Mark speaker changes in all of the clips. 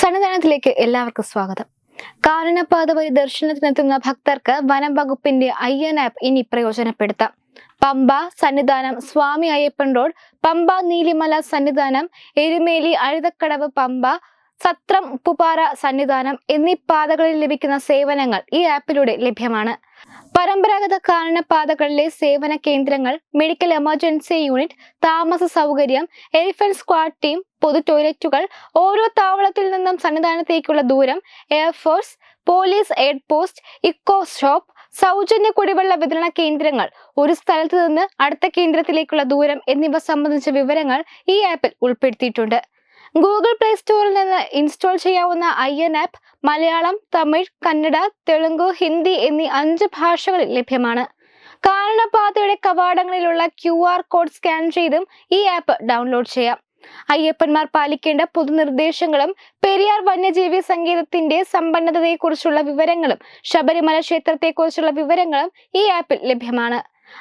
Speaker 1: സന്നിധാനത്തിലേക്ക് എല്ലാവർക്കും സ്വാഗതം. കാരണപാത വഴി ദർശനത്തിനെത്തുന്ന ഭക്തർക്ക് വനം വകുപ്പിന്റെ അയ്യൻ ആപ്പ് ഇനി പ്രയോജനപ്പെടുത്താം. പമ്പ സന്നിധാനം സ്വാമി അയ്യപ്പൻ റോഡ് പമ്പ നീലിമല സന്നിധാനം എരുമേലി അഴുതക്കടവ് പമ്പ സത്രം ഉപ്പുപാറ സന്നിധാനം എന്നീ പാതകളിൽ ലഭിക്കുന്ന സേവനങ്ങൾ ഈ ആപ്പിലൂടെ ലഭ്യമാണ്. പരമ്പരാഗത കാനനപാതകളിലെ സേവന കേന്ദ്രങ്ങൾ മെഡിക്കൽ എമർജൻസി യൂണിറ്റ് താമസ സൗകര്യം എലിഫന്റ് സ്ക്വാഡ് ടീം പൊതു ടോയ്ലറ്റുകൾ ഓരോ താവളത്തിൽ നിന്നും സന്നിധാനത്തേക്കുള്ള ദൂരം air force police aid post eco shop സൗജന്യ കുടിവെള്ള വിതരണ കേന്ദ്രങ്ങൾ ഒരു സ്ഥലത്ത് നിന്ന് അടുത്ത കേന്ദ്രത്തിലേക്കുള്ള ദൂരം എന്നിവ സംബന്ധിച്ച വിവരങ്ങൾ ഈ ആപ്പിൽ ഉൾപ്പെടുത്തിയിട്ടുണ്ട്. ഗൂഗിൾ പ്ലേ സ്റ്റോറിൽ നിന്ന് ഇൻസ്റ്റാൾ ചെയ്യാവുന്ന എൻ ആപ്പ് മലയാളം തമിഴ് കന്നഡ തെലുങ്ക് ഹിന്ദി എന്നീ അഞ്ച് ഭാഷകളിൽ ലഭ്യമാണ്. കാരണപാതയുടെ കവാടങ്ങളിലുള്ള ക്യു ആർ കോഡ് സ്കാൻ ചെയ്തും ഈ ആപ്പ് ഡൗൺലോഡ് ചെയ്യാം. അയ്യപ്പന്മാർ പാലിക്കേണ്ട പൊതുനിർദ്ദേശങ്ങളും പെരിയാർ വന്യജീവി സംഗീതത്തിന്റെ സമ്പന്നതയെക്കുറിച്ചുള്ള വിവരങ്ങളും ശബരിമല ക്ഷേത്രത്തെക്കുറിച്ചുള്ള വിവരങ്ങളും ഈ ആപ്പിൽ ലഭ്യമാണ്.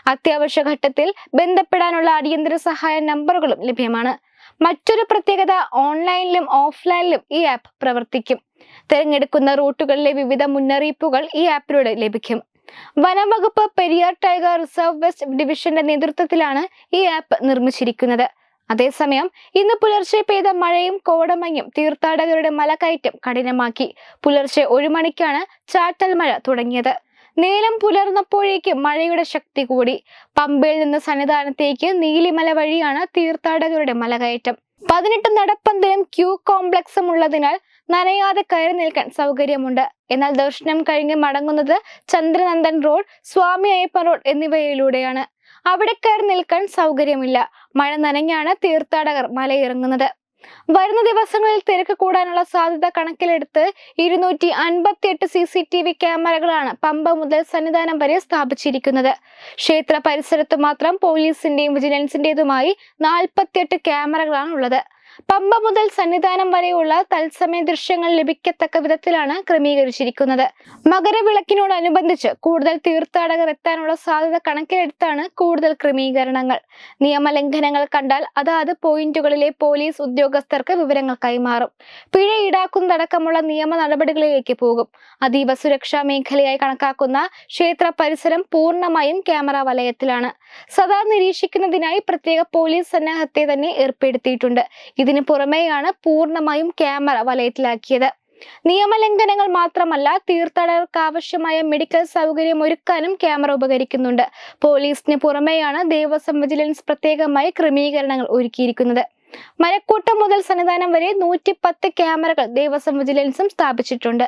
Speaker 1: അത്യാവശ്യ ഘട്ടത്തിൽ ബന്ധപ്പെടാനുള്ള അടിയന്തര സഹായ നമ്പറുകളും ലഭ്യമാണ്. മറ്റൊരു പ്രത്യേകത ഓൺലൈനിലും ഓഫ്ലൈനിലും ഈ ആപ്പ് പ്രവർത്തിക്കും. തിരഞ്ഞെടുക്കുന്ന റൂട്ടുകളിലെ വിവിധ മുന്നറിയിപ്പുകൾ ഈ ആപ്പിലൂടെ ലഭിക്കും. വനം വകുപ്പ് പെരിയാർ ടൈഗർ റിസർവ് വെസ്റ്റ് ഡിവിഷന്റെ നേതൃത്വത്തിലാണ് ഈ ആപ്പ് നിർമ്മിച്ചിരിക്കുന്നത്. അതേസമയം ഇന്ന് പുലർച്ചെ പെയ്ത മഴയും കോടമഞ്ഞും തീർത്ഥാടകരുടെ മലകയറ്റം കഠിനമാക്കി. പുലർച്ചെ ഒരു മണിക്കാണ് ചാറ്റൽ മഴ തുടങ്ങിയത്. നേരം പുലർന്നപ്പോഴേക്ക് മഴയുടെ ശക്തി കൂടി. പമ്പയിൽ നിന്ന് സന്നിധാനത്തേക്ക് നീലിമല വഴിയാണ് തീർത്ഥാടകരുടെ മലകയറ്റം. പതിനെട്ട് നടപ്പന്തലും ക്യൂ കോംപ്ലക്സും ഉള്ളതിനാൽ നനയാതെ കയറി നിൽക്കാൻ സൗകര്യമുണ്ട്. എന്നാൽ ദർശനം കഴിഞ്ഞ് മടങ്ങുന്നത് ചന്ദ്രനന്ദൻ റോഡ് സ്വാമി അയ്യപ്പൻ റോഡ് എന്നിവയിലൂടെയാണ്. അവിടെ കയറി നിൽക്കാൻ സൗകര്യമില്ല. മഴ നനഞ്ഞാണ് തീർത്ഥാടകർ മലയിറങ്ങുന്നത്. വരുന്ന ദിവസങ്ങളിൽ തിരക്ക് കൂടാനുള്ള സാധ്യത കണക്കിലെടുത്ത് ഇരുന്നൂറ്റി അൻപത്തി എട്ട് സി സി ടി വി ക്യാമറകളാണ് പമ്പ മുതൽ സന്നിധാനം വരെ സ്ഥാപിച്ചിരിക്കുന്നത്. ക്ഷേത്ര പരിസരത്ത് മാത്രം പോലീസിന്റെയും വിജിലൻസിന്റേതുമായി നാൽപ്പത്തിയെട്ട് ക്യാമറകളാണ് ഉള്ളത് പമ്പ മുതൽ സന്നിധാനം വരെയുള്ള തത്സമയ ദൃശ്യങ്ങൾ ലഭിക്കത്തക്ക വിധത്തിലാണ് ക്രമീകരിച്ചിരിക്കുന്നത്. മകരവിളക്കിനോടനുബന്ധിച്ച് കൂടുതൽ തീർത്ഥാടകർ എത്താനുള്ള സാധ്യത കണക്കിലെടുത്താണ് കൂടുതൽ ക്രമീകരണങ്ങൾ. നിയമലംഘനങ്ങൾ കണ്ടാൽ അതാത് പോയിന്റുകളിലെ പോലീസ് ഉദ്യോഗസ്ഥർക്ക് വിവരങ്ങൾ കൈമാറും. പിഴ ഈടാക്കുന്നതടക്കമുള്ള നിയമ നടപടികളിലേക്ക് പോകും. അതീവ സുരക്ഷാ മേഖലയായി കണക്കാക്കുന്ന ക്ഷേത്ര പരിസരം പൂർണമായും ക്യാമറ വലയത്തിലാണ്. സദാ നിരീക്ഷിക്കുന്നതിനായി പ്രത്യേക പോലീസ് സന്നാഹത്തെ തന്നെ ഏർപ്പെടുത്തിയിട്ടുണ്ട്. ഇതിനു പുറമെയാണ് പൂർണമായും ക്യാമറ വലയത്തിലാക്കിയത്. നിയമലംഘനങ്ങൾ മാത്രമല്ല തീർത്ഥാടകർക്ക് ആവശ്യമായ മെഡിക്കൽ സൗകര്യം ഒരുക്കാനും ക്യാമറ ഉപകരിക്കുന്നുണ്ട്. പോലീസിന് പുറമെയാണ് ദേവസ്വം വിജിലൻസ് പ്രത്യേകമായി ക്രമീകരണങ്ങൾ ഒരുക്കിയിരിക്കുന്നത്. മരക്കൂട്ടം മുതൽ സന്നിധാനം വരെ നൂറ്റി പത്ത് ക്യാമറകൾ ദേവസ്വം വിജിലൻസും സ്ഥാപിച്ചിട്ടുണ്ട്.